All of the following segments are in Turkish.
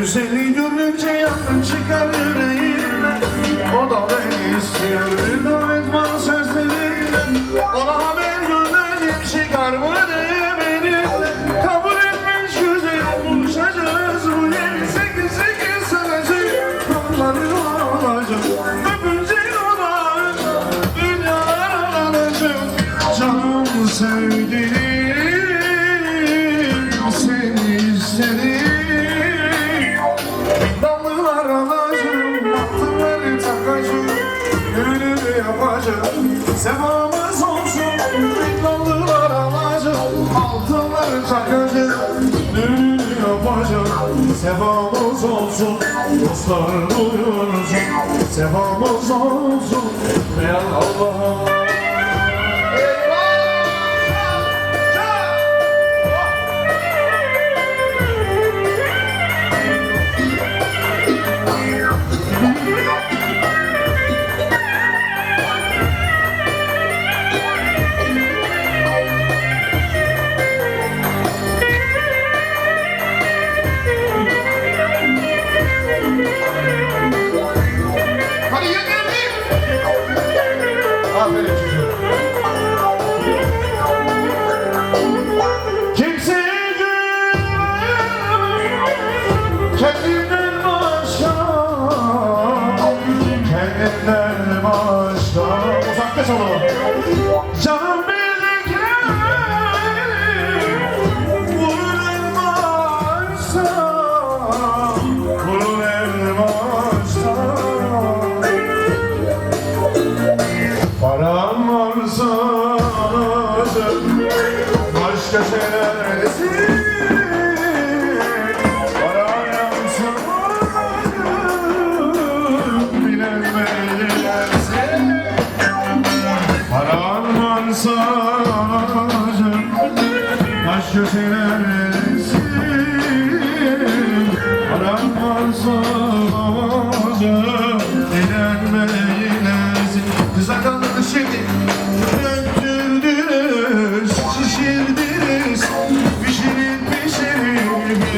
güzeli görünce yandım çıkar yüreğimden O da beni istiyor Davet var sözleriyle. Ona haber gönderdim çıkarmadı beni Kabul etmiş güzelim buluşacağız Bu yeni sekiz sekiz senesi. Kolları alacağım sevamız olsun. Dostlar duyursun, sevamız olsun. Ey Allah.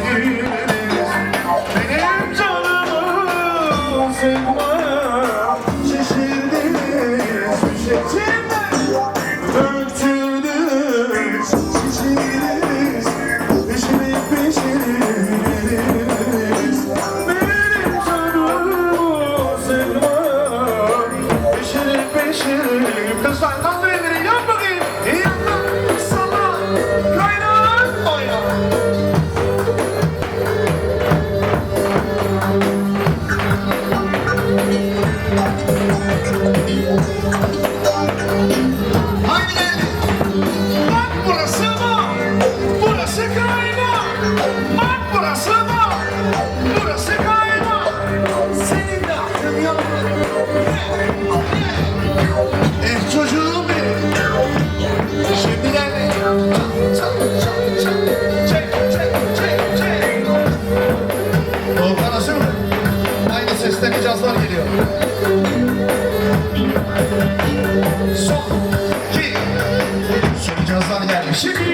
sevdiniz Benim canımı sıkma Şişirdiniz. İçimden Döktünüz Şişirdiniz. Pişirip pişirdiniz Benim canımı sıkma Pişirip pişirip Kızlar destekli cazlar geliyor. Son iki. Son cazlar gelmiş.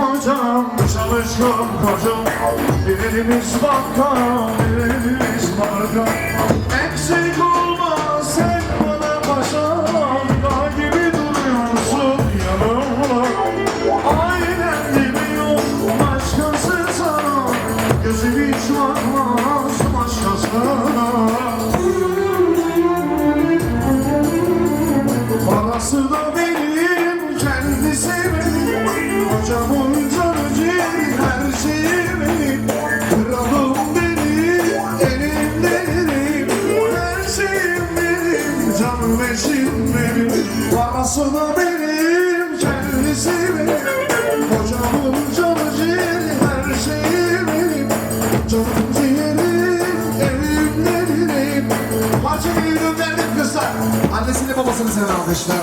kocam Çalışkan kocam Bir elimiz banka Bir elimiz marka Aslında benim kendisi Kocamın canı ciğeri her şeyi benim. Canım ciğerim evim nerinim Hacı bir gönderdim kızlar. Annesini babasını seven alkışlar.